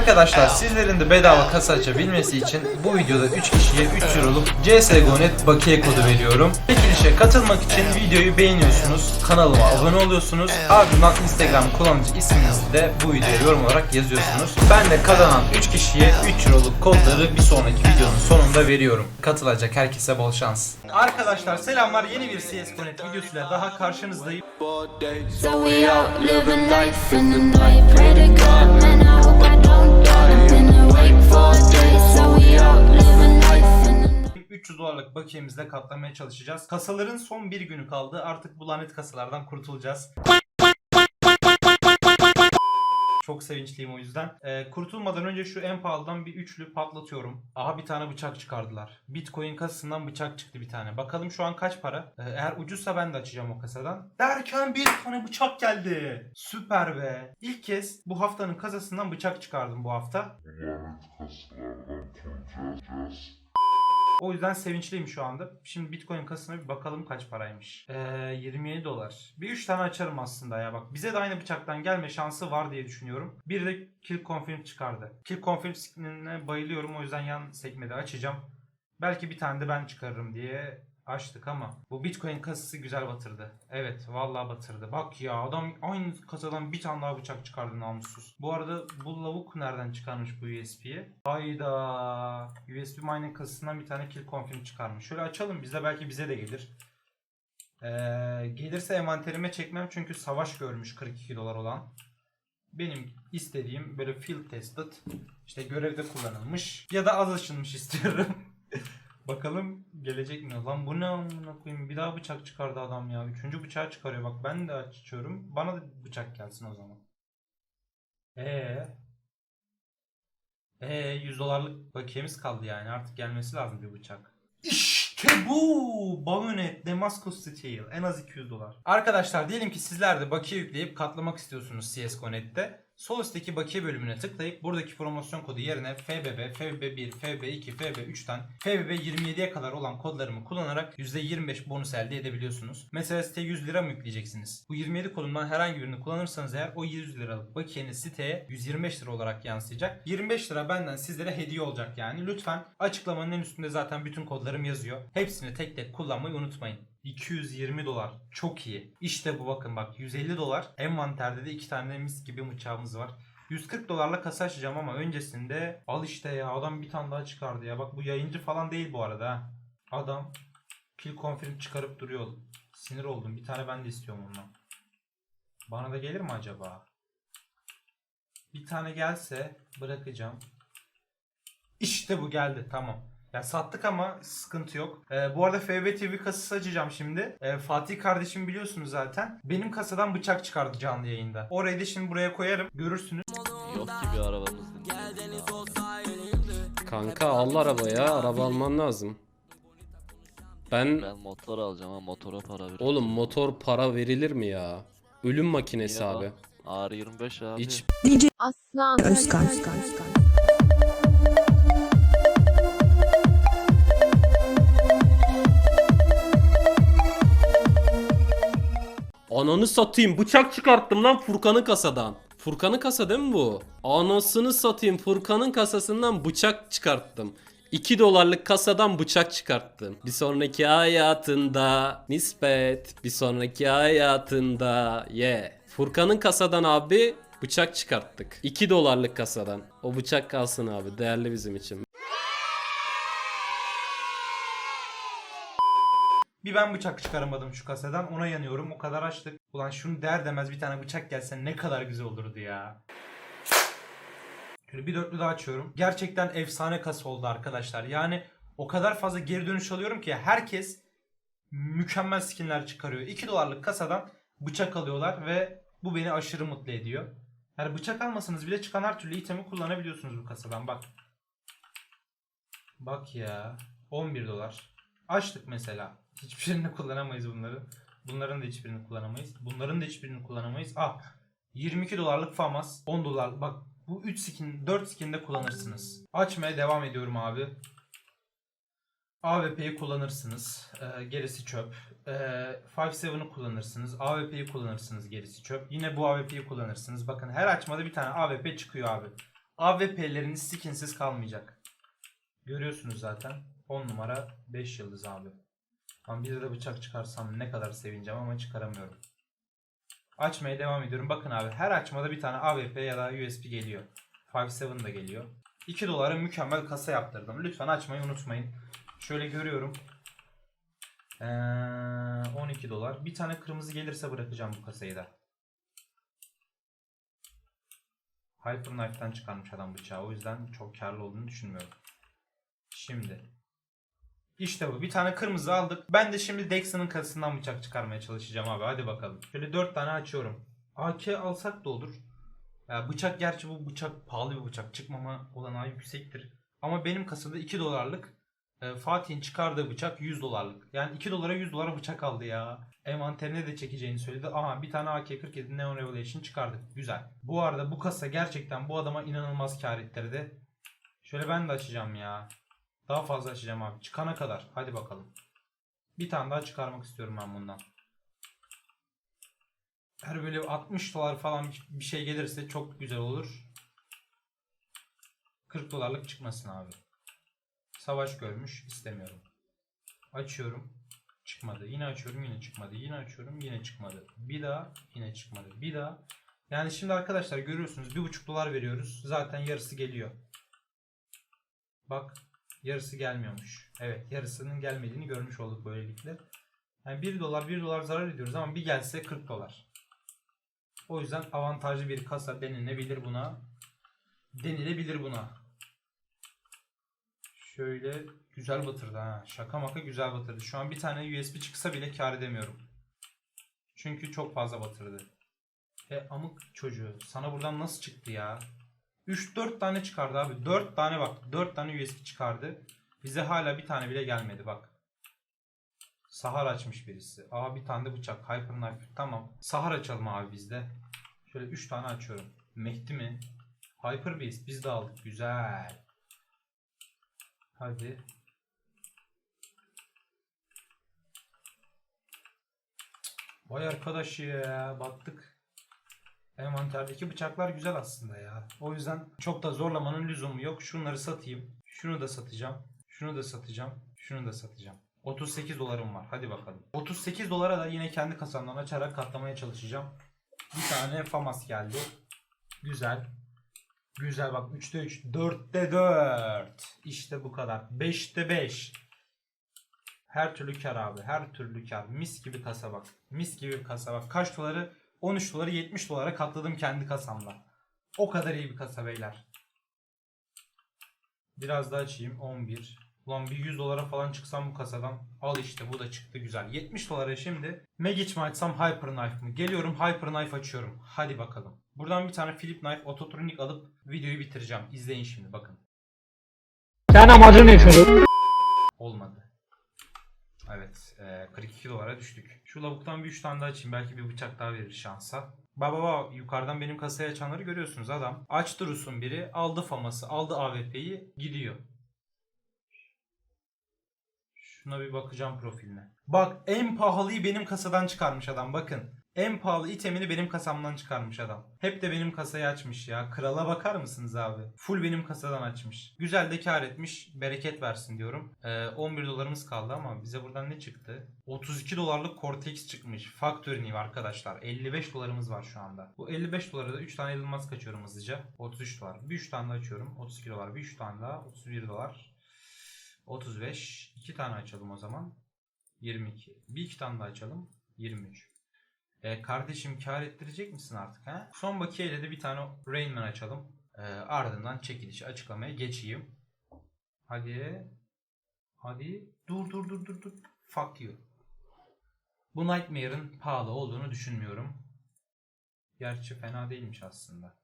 Arkadaşlar sizlerin de bedava kasa açabilmesi için bu videoda 3 kişiye 3 euroluk CSGO.net bakiye kodu veriyorum. Çekilişe katılmak için videoyu beğeniyorsunuz, kanalıma abone oluyorsunuz. Ardından Instagram kullanıcı isminizi de bu videoya yorum olarak yazıyorsunuz. Ben de kazanan 3 kişiye 3 euroluk kodları bir sonraki videonun sonunda veriyorum. Katılacak herkese bol şans. Arkadaşlar selamlar yeni bir CSGO.net videosuyla daha karşınızdayım. So we 300 dolarlık bakiyemizle katlamaya çalışacağız. Kasaların son bir günü kaldı. Artık bu lanet kasalardan kurtulacağız. Çok sevinçliyim o yüzden. Ee, kurtulmadan önce şu en pahalıdan bir üçlü patlatıyorum. Aha bir tane bıçak çıkardılar. Bitcoin kasasından bıçak çıktı bir tane. Bakalım şu an kaç para? Ee, eğer ucuzsa ben de açacağım o kasadan. Derken bir tane bıçak geldi. Süper be. İlk kez bu haftanın kasasından bıçak çıkardım bu hafta. O yüzden sevinçliyim şu anda. Şimdi Bitcoin kasasına bir bakalım kaç paraymış. Ee, 27 dolar. Bir 3 tane açarım aslında ya bak. Bize de aynı bıçaktan gelme şansı var diye düşünüyorum. Bir de Kill Confirm çıkardı. Kill Confirm skinine bayılıyorum o yüzden yan sekmede açacağım. Belki bir tane de ben çıkarırım diye açtık ama bu Bitcoin kasası güzel batırdı. Evet vallahi batırdı. Bak ya adam aynı kasadan bir tane daha bıçak çıkardı namussuz. Bu arada bu lavuk nereden çıkarmış bu USB'yi? Hayda. USB mining kasasından bir tane kill confirm çıkarmış. Şöyle açalım bizde belki bize de gelir. Ee, gelirse envanterime çekmem çünkü savaş görmüş 42 dolar olan. Benim istediğim böyle field tested işte görevde kullanılmış ya da az açılmış istiyorum. Bakalım gelecek mi? Lan bu ne amına koyayım? Bir daha bıçak çıkardı adam ya. Üçüncü bıçağı çıkarıyor. Bak ben de açıyorum. Bana da bıçak gelsin o zaman. Ee. Ee 100 dolarlık bakiyemiz kaldı yani. Artık gelmesi lazım bir bıçak. İşte bu! Bayonet Damascus Steel. En az 200 dolar. Arkadaşlar diyelim ki sizler de bakiye yükleyip katlamak istiyorsunuz CSGO.net'te. Sol üstteki bakiye bölümüne tıklayıp buradaki promosyon kodu yerine FBB, FBB1, FB2, FB3'ten FBB27'ye kadar olan kodlarımı kullanarak %25 bonus elde edebiliyorsunuz. Mesela siteye 100 lira mı yükleyeceksiniz? Bu 27 kodundan herhangi birini kullanırsanız eğer o 100 liralık bakiyeniz siteye 125 lira olarak yansıyacak. 25 lira benden sizlere hediye olacak yani. Lütfen açıklamanın en üstünde zaten bütün kodlarım yazıyor. Hepsini tek tek kullanmayı unutmayın. 220 dolar. Çok iyi. İşte bu bakın bak 150 dolar. Envanterde de iki tane mis gibi bıçağımız var. 140 dolarla kasa açacağım ama öncesinde al işte ya adam bir tane daha çıkardı ya. Bak bu yayıncı falan değil bu arada ha. Adam kill confirm çıkarıp duruyor. Sinir oldum. Bir tane ben de istiyorum ondan. Bana da gelir mi acaba? Bir tane gelse bırakacağım. İşte bu geldi tamam. Ya sattık ama sıkıntı yok. Ee, bu arada FB TV kasası açacağım şimdi. Ee, Fatih kardeşim biliyorsunuz zaten. Benim kasadan bıçak çıkardı canlı yayında. Orayı da şimdi buraya koyarım. Görürsünüz. Yok ki bir arabamız. Kanka al araba ya. Araba alman lazım. Ben Ben motor alacağım ama motora para ver. oğlum motor para verilir mi ya? Ölüm makinesi Niye abi. lan? R25 abi. Hiç Aslan. Özkan. Özkan. Ananı satayım bıçak çıkarttım lan Furkan'ın kasadan. Furkan'ın kasa değil mi bu? Anasını satayım Furkan'ın kasasından bıçak çıkarttım. 2 dolarlık kasadan bıçak çıkarttım. Bir sonraki hayatında nispet. Bir sonraki hayatında ye. Yeah. Furkan'ın kasadan abi bıçak çıkarttık. 2 dolarlık kasadan. O bıçak kalsın abi değerli bizim için. Bir ben bıçak çıkaramadım şu kasadan. Ona yanıyorum. O kadar açtık. Ulan şunu der demez bir tane bıçak gelse ne kadar güzel olurdu ya. Şöyle bir dörtlü daha açıyorum. Gerçekten efsane kasa oldu arkadaşlar. Yani o kadar fazla geri dönüş alıyorum ki herkes mükemmel skinler çıkarıyor. 2 dolarlık kasadan bıçak alıyorlar ve bu beni aşırı mutlu ediyor. Yani bıçak almasanız bile çıkan her türlü itemi kullanabiliyorsunuz bu kasadan bak. Bak ya 11 dolar. Açtık mesela. Hiçbirini kullanamayız bunların. Bunların da hiçbirini kullanamayız. Bunların da hiçbirini kullanamayız. Ah 22 dolarlık famas 10 dolar bak bu 3 skin 4 skin de kullanırsınız. Açmaya devam ediyorum abi. AWP'yi kullanırsınız. Ee, gerisi çöp. Ee, 5-7'ı kullanırsınız. AWP'yi kullanırsınız. Gerisi çöp. Yine bu AWP'yi kullanırsınız. Bakın her açmada bir tane AWP çıkıyor abi. AWP'leriniz skinsiz kalmayacak. Görüyorsunuz zaten. 10 numara 5 yıldız abi. Ama bir de bıçak çıkarsam ne kadar sevineceğim ama çıkaramıyorum. Açmaya devam ediyorum. Bakın abi her açmada bir tane AWP ya da USB geliyor. 5.7 da geliyor. 2 dolara mükemmel kasa yaptırdım. Lütfen açmayı unutmayın. Şöyle görüyorum. Ee, 12 dolar. Bir tane kırmızı gelirse bırakacağım bu kasayı da. Hyper çıkarmış adam bıçağı. O yüzden çok karlı olduğunu düşünmüyorum. Şimdi. İşte bu. Bir tane kırmızı aldık. Ben de şimdi Dex'in kasasından bıçak çıkarmaya çalışacağım abi. Hadi bakalım. Şöyle 4 tane açıyorum. AK alsak da olur. Ya bıçak gerçi bu bıçak pahalı bir bıçak. Çıkmama olanağı yüksektir. Ama benim kasada 2 dolarlık e, Fatih'in çıkardığı bıçak 100 dolarlık. Yani 2 dolara 100 dolara bıçak aldı ya. Envanterine de çekeceğini söyledi. Aha bir tane AK-47 Neon Revelation çıkardık. Güzel. Bu arada bu kasa gerçekten bu adama inanılmaz kar ettirdi. Şöyle ben de açacağım ya. Daha fazla açacağım abi. Çıkana kadar. Hadi bakalım. Bir tane daha çıkarmak istiyorum ben bundan. Her böyle 60 dolar falan bir şey gelirse çok güzel olur. 40 dolarlık çıkmasın abi. Savaş görmüş. istemiyorum. Açıyorum. Çıkmadı. Yine açıyorum. Yine çıkmadı. Yine açıyorum. Yine çıkmadı. Bir daha. Yine çıkmadı. Bir daha. Yani şimdi arkadaşlar görüyorsunuz. 1,5 dolar veriyoruz. Zaten yarısı geliyor. Bak. Yarısı gelmiyormuş. Evet. Yarısının gelmediğini görmüş olduk böylelikle. Yani 1 dolar 1 dolar zarar ediyoruz ama bir gelse 40 dolar. O yüzden avantajlı bir kasa denilebilir buna. Denilebilir buna. Şöyle güzel batırdı ha. Şaka maka güzel batırdı. Şu an bir tane USB çıksa bile kar edemiyorum. Çünkü çok fazla batırdı. E amık çocuğu. Sana buradan nasıl çıktı ya? 3-4 tane çıkardı abi. 4 tane bak. 4 tane USB çıkardı. Bize hala bir tane bile gelmedi bak. Sahar açmış birisi. Aa bir tane de bıçak. Hyper Knife. Tamam. Sahar açalım abi bizde. Şöyle 3 tane açıyorum. Mehdi mi? Hyper Beast. Biz de aldık. Güzel. Hadi. Vay arkadaş ya. Battık. Envanterdeki bıçaklar güzel aslında ya. O yüzden çok da zorlamanın lüzumu yok. Şunları satayım. Şunu da satacağım. Şunu da satacağım. Şunu da satacağım. 38 dolarım var. Hadi bakalım. 38 dolara da yine kendi kasamdan açarak katlamaya çalışacağım. Bir tane FAMAS geldi. Güzel. Güzel bak 3'te 3. 4'te 4. İşte bu kadar. 5'te 5. Her türlü kar abi. Her türlü kar. Mis gibi kasa bak. Mis gibi kasa bak. Kaç doları? 13 doları 70 dolara katladım kendi kasamla. O kadar iyi bir kasa beyler. Biraz daha açayım. 11. Ulan bir 100 dolara falan çıksam bu kasadan. Al işte bu da çıktı güzel. 70 dolara şimdi Magic mi açsam Hyper Knife mı? Geliyorum Hyper Knife açıyorum. Hadi bakalım. Buradan bir tane Philip Knife Autotronic alıp videoyu bitireceğim. İzleyin şimdi bakın. Sen amacın ne çocuk? Evet. e, 42 dolara düştük. Şu lavuktan bir 3 tane daha açayım. Belki bir bıçak daha verir şansa. Baba baba yukarıdan benim kasaya açanları görüyorsunuz adam. Açtı Rus'un biri. Aldı faması. Aldı AWP'yi. Gidiyor. Şuna bir bakacağım profiline. Bak en pahalıyı benim kasadan çıkarmış adam bakın. En pahalı itemini benim kasamdan çıkarmış adam. Hep de benim kasayı açmış ya. Krala bakar mısınız abi? Full benim kasadan açmış. Güzel de kar etmiş. Bereket versin diyorum. Ee, 11 dolarımız kaldı ama bize buradan ne çıktı? 32 dolarlık Cortex çıkmış. Factory New arkadaşlar. 55 dolarımız var şu anda. Bu 55 dolara da 3 tane Elon kaçıyorum hızlıca. 33 dolar. Bir 3 tane daha açıyorum. 32 dolar. Bir 3 tane daha. 31 dolar. 35. 2 tane açalım o zaman. 22. Bir iki tane daha açalım. 23. E, kardeşim kar ettirecek misin artık ha? Son bakiyeyle de bir tane Rainman açalım. E, ardından çekilişi açıklamaya geçeyim. Hadi. Hadi. Dur dur dur dur dur. Fuck you. Bu Nightmare'ın pahalı olduğunu düşünmüyorum. Gerçi fena değilmiş aslında.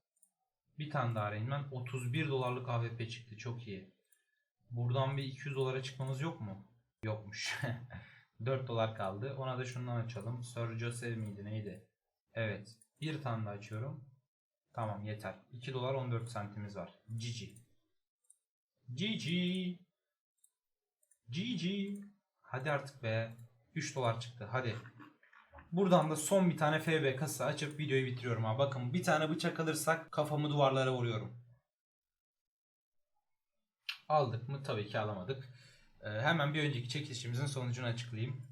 Bir tane daha Rainman. 31 dolarlık AWP çıktı. Çok iyi. Buradan bir 200 dolara çıkmamız yok mu? Yokmuş. 4 dolar kaldı. Ona da şundan açalım. Sir Joseph miydi neydi? Evet. Bir tane daha açıyorum. Tamam yeter. 2 dolar 14 sentimiz var. GG. GG. GG. Hadi artık be. 3 dolar çıktı. Hadi. Buradan da son bir tane FB kasa açıp videoyu bitiriyorum ha. Bakın bir tane bıçak alırsak kafamı duvarlara vuruyorum. Aldık mı? Tabii ki alamadık. Ee, hemen bir önceki çekilişimizin sonucunu açıklayayım.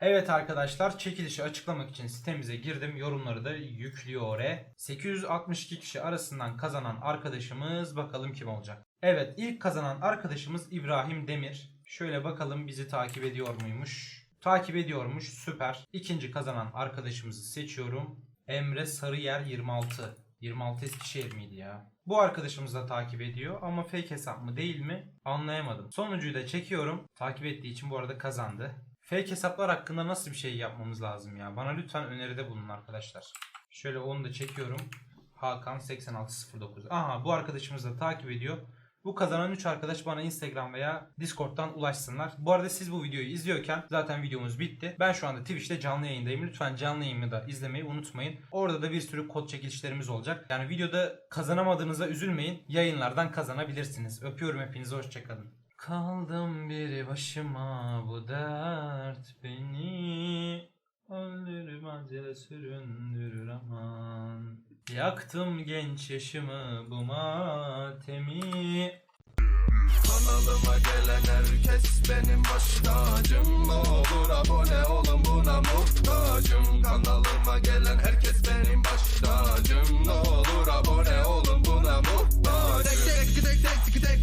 Evet arkadaşlar çekilişi açıklamak için sitemize girdim. Yorumları da yüklüyor oraya. 862 kişi arasından kazanan arkadaşımız bakalım kim olacak. Evet ilk kazanan arkadaşımız İbrahim Demir. Şöyle bakalım bizi takip ediyor muymuş? Takip ediyormuş süper. İkinci kazanan arkadaşımızı seçiyorum. Emre Sarıyer 26. 26 Eskişehir miydi ya? Bu arkadaşımız da takip ediyor ama fake hesap mı değil mi anlayamadım. Sonuncuyu da çekiyorum. Takip ettiği için bu arada kazandı. Fake hesaplar hakkında nasıl bir şey yapmamız lazım ya? Bana lütfen öneride bulunun arkadaşlar. Şöyle onu da çekiyorum. Hakan 8609. Aha bu arkadaşımız da takip ediyor. Bu kazanan 3 arkadaş bana Instagram veya Discord'dan ulaşsınlar. Bu arada siz bu videoyu izliyorken zaten videomuz bitti. Ben şu anda Twitch'te canlı yayındayım. Lütfen canlı yayını da izlemeyi unutmayın. Orada da bir sürü kod çekilişlerimiz olacak. Yani videoda kazanamadığınıza üzülmeyin. Yayınlardan kazanabilirsiniz. Öpüyorum hepinizi. Hoşçakalın. Kaldım bir başıma bu dert beni Öldürür macele süründürür aman. Yaktım genç yaşımı bu matemi. Kanalıma gelen herkes benim baş tacım Olur abone olun buna muhtacım. Kanalıma gelen herkes benim baş tacım Olur abone olun